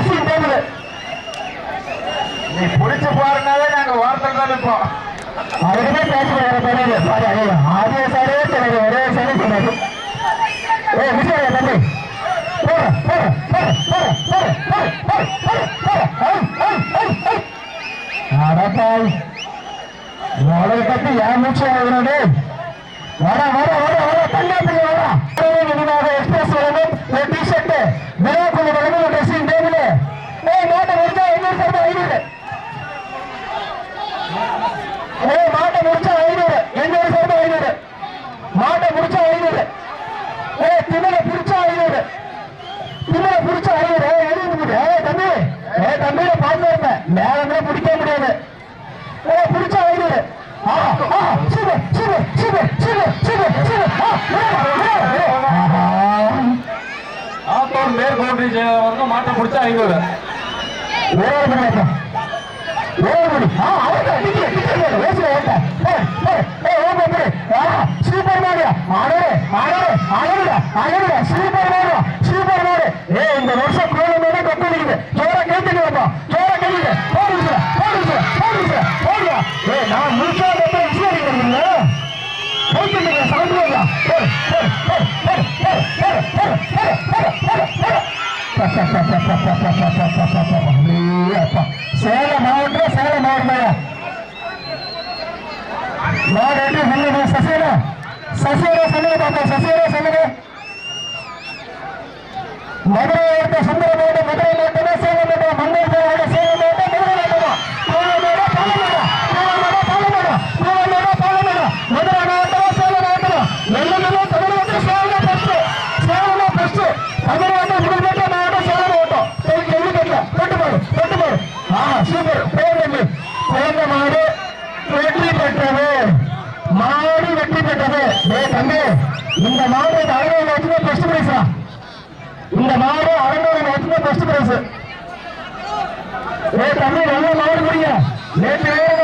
Dressing table நீ பிடிச்சு போறனாலே நாங்க வார்த்தை தான் இருப்போம் பேசுறாரு பரவாயில்ல சாரி ஐயோ அதே சாரே சொல்லுது ஒரே சாரி சொல்லுது ஏ விஜய் தம்பி பத்தி ஏன் மூச்சு வாங்கினே வர வர ஏ தம்பியில பாத்து இருப்பேன் நேரமே பிடிக்க முடியாது. ஓ பிடிச்ச வைடு மேற்கொண்டு மாட்ட பிடிச்சா ஐநூறு ஓ ஓ ஆ சேலம் மாவட்டம் சேலம் மாவட்டம் மாவட்டம் சொல்லுங்க சசிகலா? சசிகலா சொல்லுங்க பாப்பா சசிகலா சொல்லுங்க. மதுரை மாவட்டம் சுந்தர வெற்றி பெற்றது ஏ தம்பி இந்த மாடு அழகாக வச்சுதான் ஃபர்ஸ்ட் பிரைஸ் இந்த மாடு அறநூறு வச்சுதான் ஃபர்ஸ்ட் பிரைஸ் ஏ தம்பி நல்ல மாவட்டம் முடியும் நேற்று